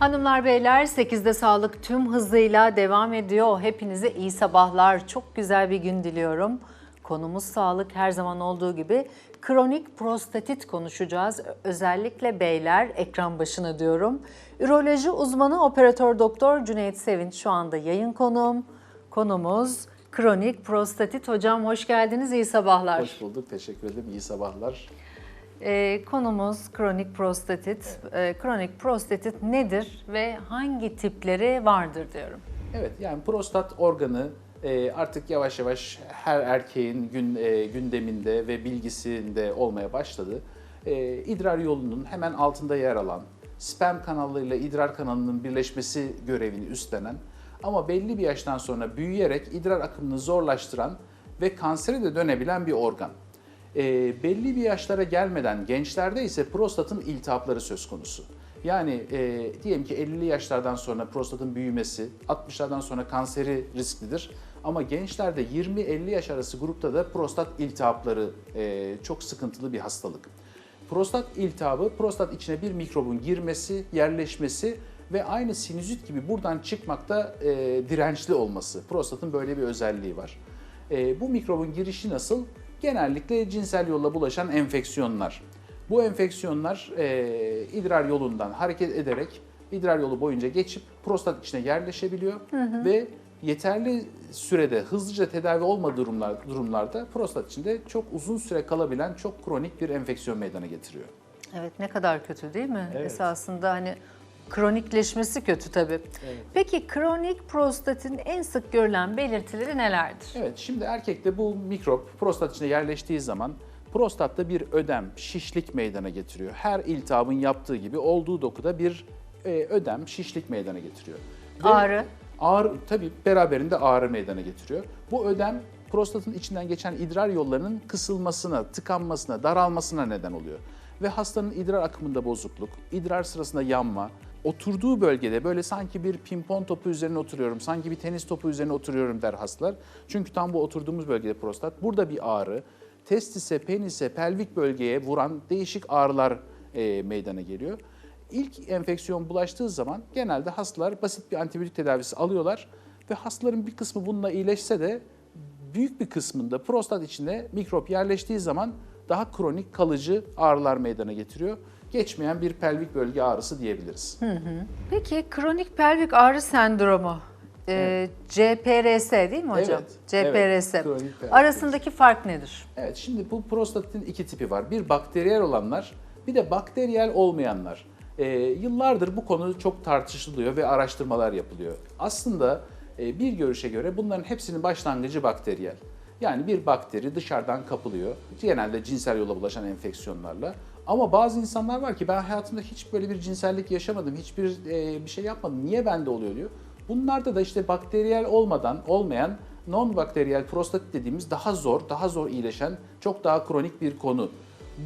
Hanımlar beyler 8'de sağlık tüm hızıyla devam ediyor. Hepinize iyi sabahlar. Çok güzel bir gün diliyorum. Konumuz sağlık her zaman olduğu gibi kronik prostatit konuşacağız. Özellikle beyler ekran başına diyorum. Üroloji uzmanı operatör doktor Cüneyt Sevinç şu anda yayın konuğum. Konumuz kronik prostatit. Hocam hoş geldiniz. iyi sabahlar. Hoş bulduk, teşekkür ederim. İyi sabahlar. Ee, konumuz kronik prostatit. Ee, kronik prostatit nedir ve hangi tipleri vardır diyorum. Evet, yani prostat organı e, artık yavaş yavaş her erkeğin gün e, gündeminde ve bilgisinde olmaya başladı. E, idrar yolunun hemen altında yer alan, sperm kanallarıyla idrar kanalının birleşmesi görevini üstlenen ama belli bir yaştan sonra büyüyerek idrar akımını zorlaştıran ve kansere de dönebilen bir organ. E, belli bir yaşlara gelmeden gençlerde ise prostatın iltihapları söz konusu. Yani e, diyelim ki 50'li yaşlardan sonra prostatın büyümesi, 60'lardan sonra kanseri risklidir. Ama gençlerde 20-50 yaş arası grupta da prostat iltihapları e, çok sıkıntılı bir hastalık. Prostat iltihabı, prostat içine bir mikrobun girmesi, yerleşmesi ve aynı sinüzit gibi buradan çıkmakta e, dirençli olması. Prostatın böyle bir özelliği var. E, bu mikrobun girişi nasıl? Genellikle cinsel yolla bulaşan enfeksiyonlar. Bu enfeksiyonlar e, idrar yolundan hareket ederek idrar yolu boyunca geçip prostat içine yerleşebiliyor ve yeterli sürede hızlıca tedavi olmadığı durumlar, durumlarda prostat içinde çok uzun süre kalabilen çok kronik bir enfeksiyon meydana getiriyor. Evet ne kadar kötü değil mi? Evet. Esasında hani kronikleşmesi kötü tabii. Peki kronik prostatin en sık görülen belirtileri nelerdir? Evet, şimdi erkekte bu mikrop prostat içine yerleştiği zaman prostatta bir ödem, şişlik meydana getiriyor. Her iltihabın yaptığı gibi olduğu dokuda bir e, ödem, şişlik meydana getiriyor. Ve Ağrı. Ağrı tabii beraberinde ağrı meydana getiriyor. Bu ödem prostatın içinden geçen idrar yollarının kısılmasına, tıkanmasına, daralmasına neden oluyor. Ve hastanın idrar akımında bozukluk, idrar sırasında yanma, oturduğu bölgede böyle sanki bir pimpon topu üzerine oturuyorum, sanki bir tenis topu üzerine oturuyorum der hastalar. Çünkü tam bu oturduğumuz bölgede prostat. Burada bir ağrı, testise, penise, pelvik bölgeye vuran değişik ağrılar e, meydana geliyor. İlk enfeksiyon bulaştığı zaman genelde hastalar basit bir antibiyotik tedavisi alıyorlar ve hastaların bir kısmı bununla iyileşse de büyük bir kısmında prostat içine mikrop yerleştiği zaman daha kronik kalıcı ağrılar meydana getiriyor. Geçmeyen bir pelvik bölge ağrısı diyebiliriz. Peki kronik pelvik ağrı sendromu e, CPRS değil mi hocam? Evet, CPRS. evet, Arasındaki fark nedir? Evet, şimdi bu prostatin iki tipi var. Bir bakteriyel olanlar, bir de bakteriyel olmayanlar. Ee, yıllardır bu konu çok tartışılıyor ve araştırmalar yapılıyor. Aslında e, bir görüşe göre bunların hepsinin başlangıcı bakteriyel. Yani bir bakteri dışarıdan kapılıyor. Genelde cinsel yola bulaşan enfeksiyonlarla. Ama bazı insanlar var ki ben hayatımda hiç böyle bir cinsellik yaşamadım, hiçbir e, bir şey yapmadım. Niye bende oluyor diyor. Bunlarda da işte bakteriyel olmadan olmayan non-bakteriyel prostatit dediğimiz daha zor, daha zor iyileşen, çok daha kronik bir konu.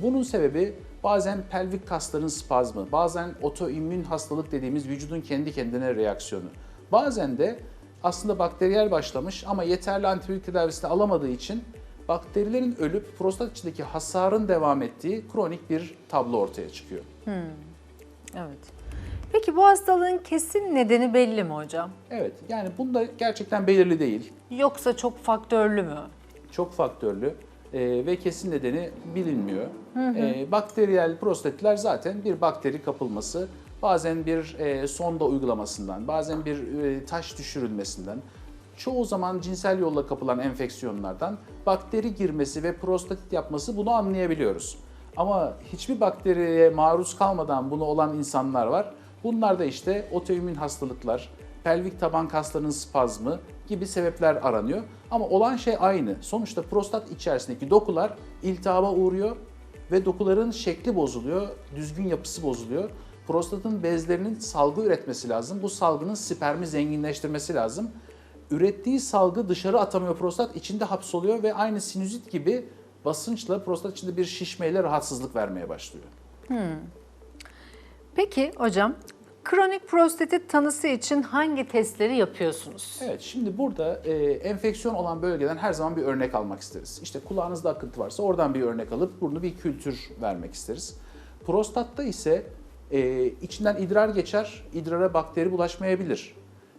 Bunun sebebi bazen pelvik kasların spazmı, bazen otoimmün hastalık dediğimiz vücudun kendi kendine reaksiyonu. Bazen de aslında bakteriyel başlamış ama yeterli antibiyotik tedavisini alamadığı için bakterilerin ölüp prostat içindeki hasarın devam ettiği kronik bir tablo ortaya çıkıyor. Evet. Peki bu hastalığın kesin nedeni belli mi hocam? Evet yani bunda gerçekten belirli değil. Yoksa çok faktörlü mü? çok faktörlü e, ve kesin nedeni bilinmiyor. E, bakteriyel prostatitler zaten bir bakteri kapılması, bazen bir e, sonda uygulamasından, bazen bir e, taş düşürülmesinden, çoğu zaman cinsel yolla kapılan enfeksiyonlardan bakteri girmesi ve prostatit yapması bunu anlayabiliyoruz. Ama hiçbir bakteriye maruz kalmadan bunu olan insanlar var. Bunlar da işte otoimmün hastalıklar, pelvik taban kaslarının spazmı gibi sebepler aranıyor. Ama olan şey aynı. Sonuçta prostat içerisindeki dokular iltihaba uğruyor ve dokuların şekli bozuluyor, düzgün yapısı bozuluyor. Prostatın bezlerinin salgı üretmesi lazım. Bu salgının spermi zenginleştirmesi lazım. Ürettiği salgı dışarı atamıyor prostat, içinde hapsoluyor ve aynı sinüzit gibi basınçla prostat içinde bir şişmeyle rahatsızlık vermeye başlıyor. Peki hocam, kronik prostatit tanısı için hangi testleri yapıyorsunuz? Evet, şimdi burada e, enfeksiyon olan bölgeden her zaman bir örnek almak isteriz. İşte kulağınızda akıntı varsa oradan bir örnek alıp burnu bir kültür vermek isteriz. Prostatta ise E, içinden idrar geçer, idrara bakteri bulaşmayabilir.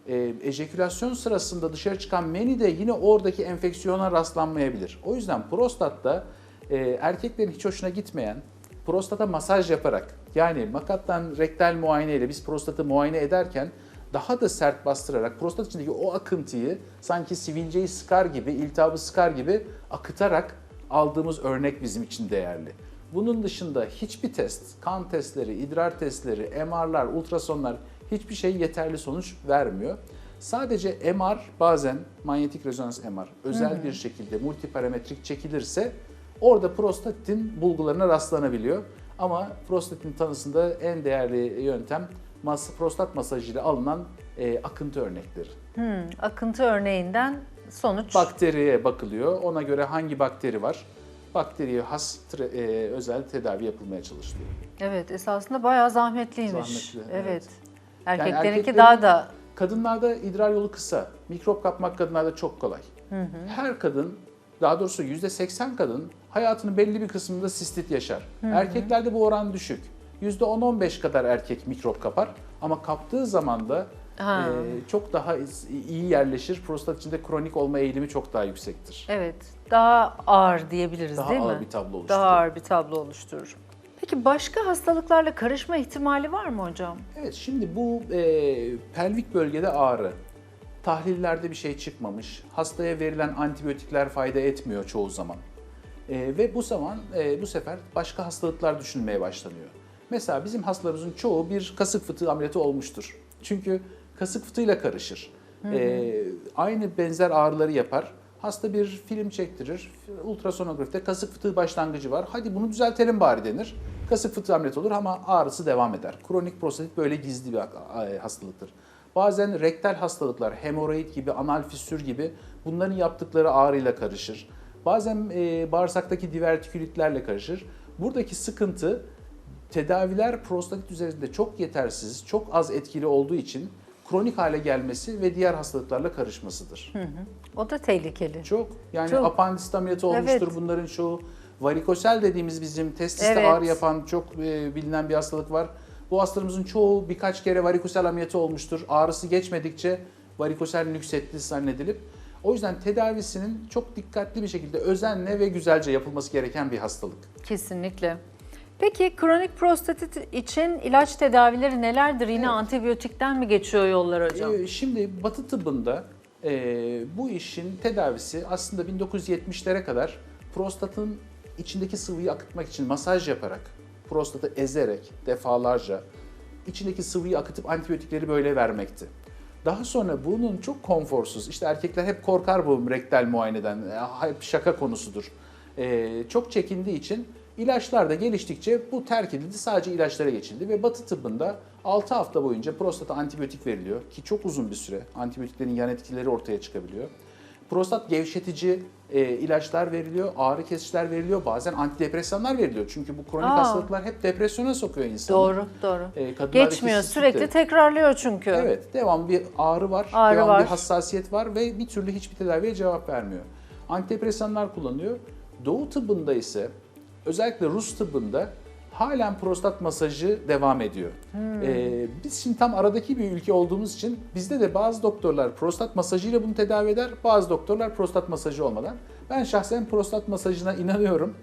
E, ejekülasyon sırasında dışarı çıkan meni de yine oradaki enfeksiyona rastlanmayabilir. O yüzden prostatta e, erkeklerin hiç hoşuna gitmeyen prostata masaj yaparak yani makattan rektal muayene ile biz prostatı muayene ederken daha da sert bastırarak prostat içindeki o akıntıyı sanki sivilceyi sıkar gibi, iltihabı sıkar gibi akıtarak aldığımız örnek bizim için değerli. Bunun dışında hiçbir test, kan testleri, idrar testleri, MR'lar, ultrasonlar hiçbir şey yeterli sonuç vermiyor. Sadece MR bazen manyetik rezonans MR özel bir şekilde multiparametrik çekilirse orada prostatin bulgularına rastlanabiliyor. Ama prostatin tanısında en değerli yöntem mas prostat masajıyla alınan e, akıntı örnekleri. Hmm, akıntı örneğinden sonuç. Bakteriye bakılıyor. Ona göre hangi bakteri var? Bakteriye has e, özel tedavi yapılmaya çalışılıyor. Evet esasında bayağı zahmetliymiş. Zahmetli, evet. evet. Erkeklerinki erkeklerin- daha da Kadınlarda idrar yolu kısa. Mikrop kapmak kadınlarda çok kolay. Her kadın, daha doğrusu %80 kadın hayatının belli bir kısmında sistit yaşar. Erkeklerde bu oran düşük. %10-15 kadar erkek mikrop kapar ama kaptığı zaman da Ha. e, çok daha iyi yerleşir. Prostat içinde kronik olma eğilimi çok daha yüksektir. evet daha ağır diyebiliriz Daha değil ağır mi? bir tablo Daha oluşturuyor. ağır bir tablo oluşturur. Peki başka hastalıklarla karışma ihtimali var mı hocam? Evet şimdi bu e, pelvik bölgede ağrı. Tahlillerde bir şey çıkmamış. Hastaya verilen antibiyotikler fayda etmiyor çoğu zaman. E, ve bu zaman e, bu sefer başka hastalıklar düşünülmeye başlanıyor. Mesela bizim hastalarımızın çoğu bir kasık fıtığı ameliyatı olmuştur. Çünkü kasık fıtığıyla karışır. E, aynı benzer ağrıları yapar. Hasta bir film çektirir. Ultrasonografide kasık fıtığı başlangıcı var. Hadi bunu düzeltelim bari denir. Kasık fıtığı ameliyatı olur ama ağrısı devam eder. Kronik prostatit böyle gizli bir e, hastalıktır. Bazen rektal hastalıklar, hemoroid gibi, anal fissür gibi bunların yaptıkları ağrıyla karışır. Bazen e, bağırsaktaki divertikülitlerle karışır. Buradaki sıkıntı tedaviler prostatit üzerinde çok yetersiz, çok az etkili olduğu için kronik hale gelmesi ve diğer hastalıklarla karışmasıdır. O da tehlikeli. Çok yani Çok. apandisit ameliyatı olmuştur Evet. bunların çoğu. Varikosel dediğimiz bizim testiste Evet. ağrı yapan çok e, bilinen bir hastalık var. Bu hastalarımızın çoğu birkaç kere varikosel ameliyatı olmuştur. Ağrısı geçmedikçe varikosel nüksetti zannedilip o yüzden tedavisinin çok dikkatli bir şekilde özenle ve güzelce yapılması gereken bir hastalık. Kesinlikle. Peki kronik prostatit için ilaç tedavileri nelerdir? Yine Evet. antibiyotikten mi geçiyor yollar hocam? Ee, şimdi Batı tıbbında e, bu işin tedavisi aslında 1970'lere kadar prostatın içindeki sıvıyı akıtmak için masaj yaparak, prostatı ezerek defalarca içindeki sıvıyı akıtıp antibiyotikleri böyle vermekti. Daha sonra bunun çok konforsuz, işte erkekler hep korkar bu rektal muayeneden, e, hep şaka konusudur. E, çok çekindiği için ilaçlar da geliştikçe bu terk edildi, sadece ilaçlara geçildi ve Batı tıbbında 6 hafta boyunca prostata antibiyotik veriliyor ki çok uzun bir süre antibiyotiklerin yan etkileri ortaya çıkabiliyor. Prostat gevşetici e, ilaçlar veriliyor, ağrı kesiciler veriliyor, bazen antidepresanlar veriliyor. Çünkü bu kronik Aa. hastalıklar hep depresyona sokuyor insanı. Doğru, doğru. E, Geçmiyor, sürekli de- tekrarlıyor çünkü. Evet, devam bir ağrı var, Ağrı devam var. bir hassasiyet var ve bir türlü hiçbir tedaviye cevap vermiyor. Antidepresanlar kullanıyor. Doğu tıbbında ise özellikle Rus tıbbında halen prostat masajı devam ediyor. Hmm. Ee, biz şimdi tam aradaki bir ülke olduğumuz için bizde de bazı doktorlar prostat masajıyla bunu tedavi eder, bazı doktorlar prostat masajı olmadan. Ben şahsen prostat masajına inanıyorum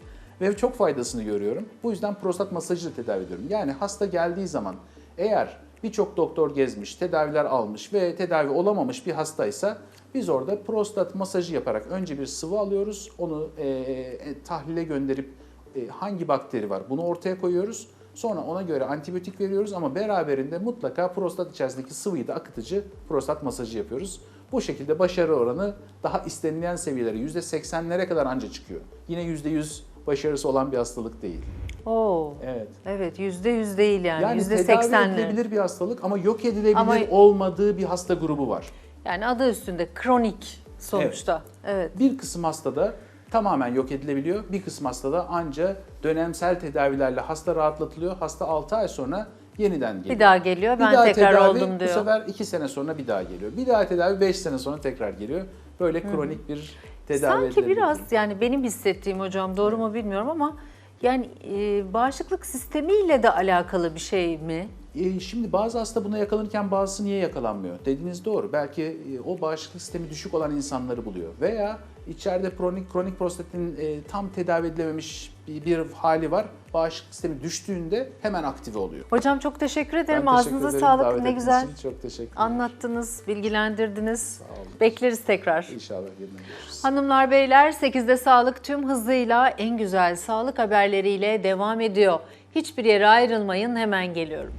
ve çok faydasını görüyorum. Bu yüzden prostat masajıyla tedavi ediyorum. Yani hasta geldiği zaman eğer birçok doktor gezmiş, tedaviler almış ve tedavi olamamış bir hastaysa biz orada prostat masajı yaparak önce bir sıvı alıyoruz. Onu e, e, tahlile gönderip e, hangi bakteri var bunu ortaya koyuyoruz. Sonra ona göre antibiyotik veriyoruz ama beraberinde mutlaka prostat içerisindeki sıvıyı da akıtıcı prostat masajı yapıyoruz. Bu şekilde başarı oranı daha istenilen seviyelere %80'lere kadar anca çıkıyor. Yine %100 başarısı olan bir hastalık değil. Oo. Evet. Evet, yüzde yüz değil yani. Yani Yüzde tedavi edilebilir bir hastalık ama yok edilebilir Ama- olmadığı bir hasta grubu var. Yani adı üstünde kronik sonuçta. Evet. Bir kısım hastada tamamen yok edilebiliyor. Bir kısım hastada anca dönemsel tedavilerle hasta rahatlatılıyor. Hasta 6 ay sonra yeniden geliyor. Bir daha geliyor. Bir Ben daha tekrar tedavi, oldum Bu diyor. sefer 2 sene sonra bir daha geliyor. Bir daha tedavi 5 sene sonra tekrar geliyor. Böyle kronik bir tedavi Sanki biraz yani benim hissettiğim hocam doğru mu bilmiyorum ama Yani e, bağışıklık sistemiyle de alakalı bir şey mi? E, şimdi bazı hasta buna yakalanırken bazısı niye yakalanmıyor? Dediğiniz doğru. Belki e, o bağışıklık sistemi düşük olan insanları buluyor. Veya içeride kronik kronik prostatin e, tam tedavi edilememiş bir, bir hali var. Bağışıklık sistemi düştüğünde hemen aktive oluyor. Hocam çok teşekkür ederim. Ben teşekkür Ağzınıza ederim sağlık. davet Ne güzel. Çok teşekkür anlattınız, bilgilendirdiniz. olun. Bekleriz tekrar. İnşallah yeniden görüşürüz. Hanımlar beyler 8'de sağlık tüm hızıyla en güzel sağlık haberleriyle devam ediyor. Hiçbir yere ayrılmayın hemen geliyorum.